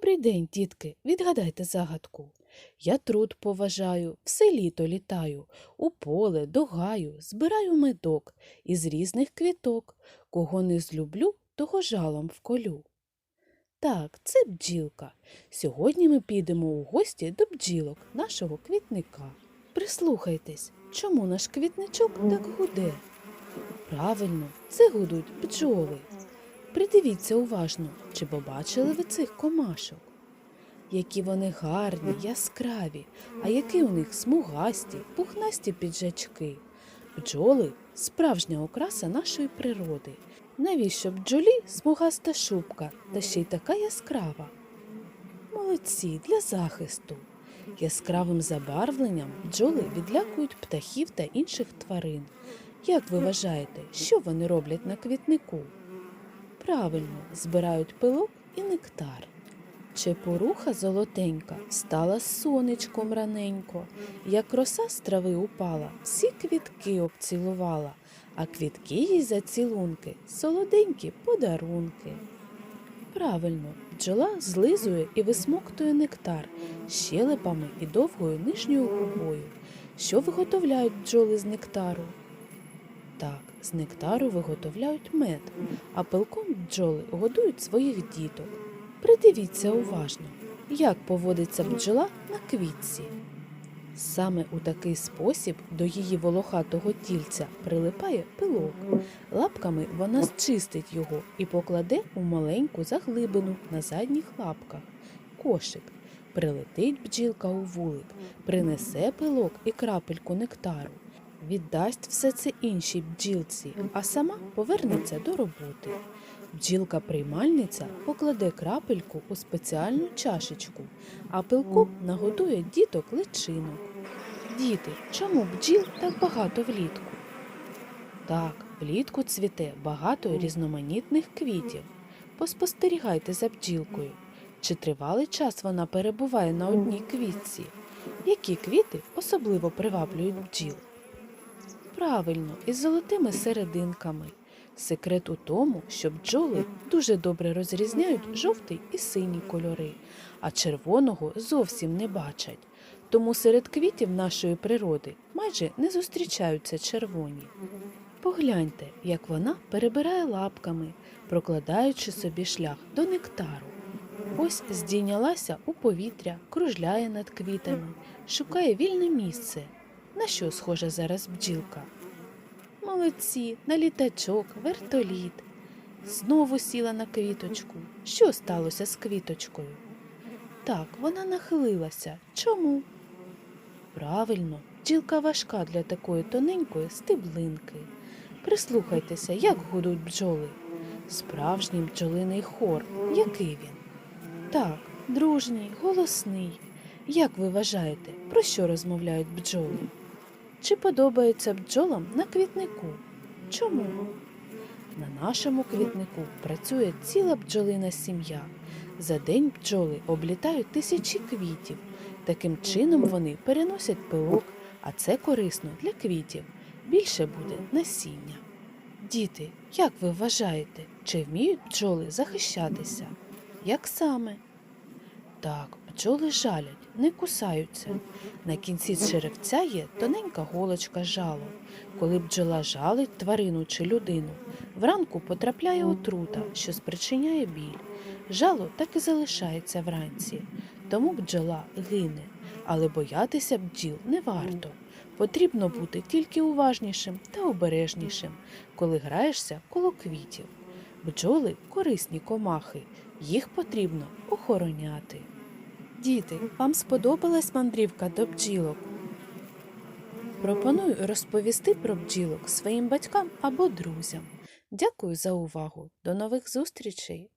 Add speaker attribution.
Speaker 1: Добрий день, дітки, відгадайте загадку. Я труд поважаю, все літо літаю, у поле, до гаю, збираю медок із різних квіток. Кого не злюблю, того жалом вколю. Так, це бджілка. Сьогодні ми підемо у гості до бджілок нашого квітника. Прислухайтесь, чому наш квітничок так гуде? Правильно, це гудуть бджоли. Придивіться уважно, чи побачили ви цих комашок? Які вони гарні, яскраві, а які у них смугасті, пухнасті піджачки. Бджоли справжня окраса нашої природи. Навіщо бджолі смугаста шубка, та ще й така яскрава? Молодці для захисту. Яскравим забарвленням бджоли відлякують птахів та інших тварин. Як ви вважаєте, що вони роблять на квітнику? Правильно, збирають пилок і нектар. Чепуруха золотенька стала сонечком раненько, як роса з трави упала, всі квітки обцілувала, а квітки їй за цілунки, солоденькі подарунки. Правильно, бджола злизує і висмоктує нектар щелепами і довгою нижньою губою. Що виготовляють бджоли з нектару? Так, з нектару виготовляють мед, а пилком бджоли годують своїх діток. Придивіться уважно, як поводиться бджола на квітці. Саме у такий спосіб до її волохатого тільця прилипає пилок. Лапками вона зчистить його і покладе у маленьку заглибину на задніх лапках. Кошик. Прилетить бджілка у вулик, принесе пилок і крапельку нектару. Віддасть все це іншій бджілці, а сама повернеться до роботи. Бджілка-приймальниця покладе крапельку у спеціальну чашечку, а пилком нагодує діток личинок. Діти, чому бджіл так багато влітку? Так, влітку цвіте багато різноманітних квітів. Поспостерігайте за бджілкою. Чи тривалий час вона перебуває на одній квітці? Які квіти особливо приваблюють бджіл? Правильно, із золотими серединками. Секрет у тому, що бджоли дуже добре розрізняють жовтий і синій кольори, а червоного зовсім не бачать. Тому серед квітів нашої природи майже не зустрічаються червоні. Погляньте, як вона перебирає лапками, прокладаючи собі шлях до нектару. Ось здійнялася у повітря, кружляє над квітами, шукає вільне місце. На що схожа зараз бджілка? Молодці, на літачок, вертоліт. Знову сіла на квіточку. Що сталося з квіточкою? Так, вона нахилилася. Чому? Правильно, бджілка важка для такої тоненької стеблинки. Прислухайтеся, як гудуть бджоли. Справжній бджолиний хор. Який він? Так, дружній, голосний. Як ви вважаєте, про що розмовляють бджоли? Чи подобається бджолам на квітнику? Чому? На нашому квітнику працює ціла бджолина сім'я. За день бджоли облітають тисячі квітів. Таким чином вони переносять пилок, а це корисно для квітів. Більше буде насіння. Діти, як ви вважаєте, чи вміють бджоли захищатися? Як саме? Так, бджоли жалять, не кусаються. На кінці черевця є тоненька голочка жало. Коли бджола жалить тварину чи людину, вранку потрапляє отрута, що спричиняє біль. Жало так і залишається вранці, тому бджола гине, але боятися бджіл не варто. Потрібно бути тільки уважнішим та обережнішим, коли граєшся коло квітів. Бджоли корисні комахи, їх потрібно охороняти. Діти, вам сподобалась мандрівка до бджілок? Пропоную розповісти про бджілок своїм батькам або друзям. Дякую за увагу. До нових зустрічей!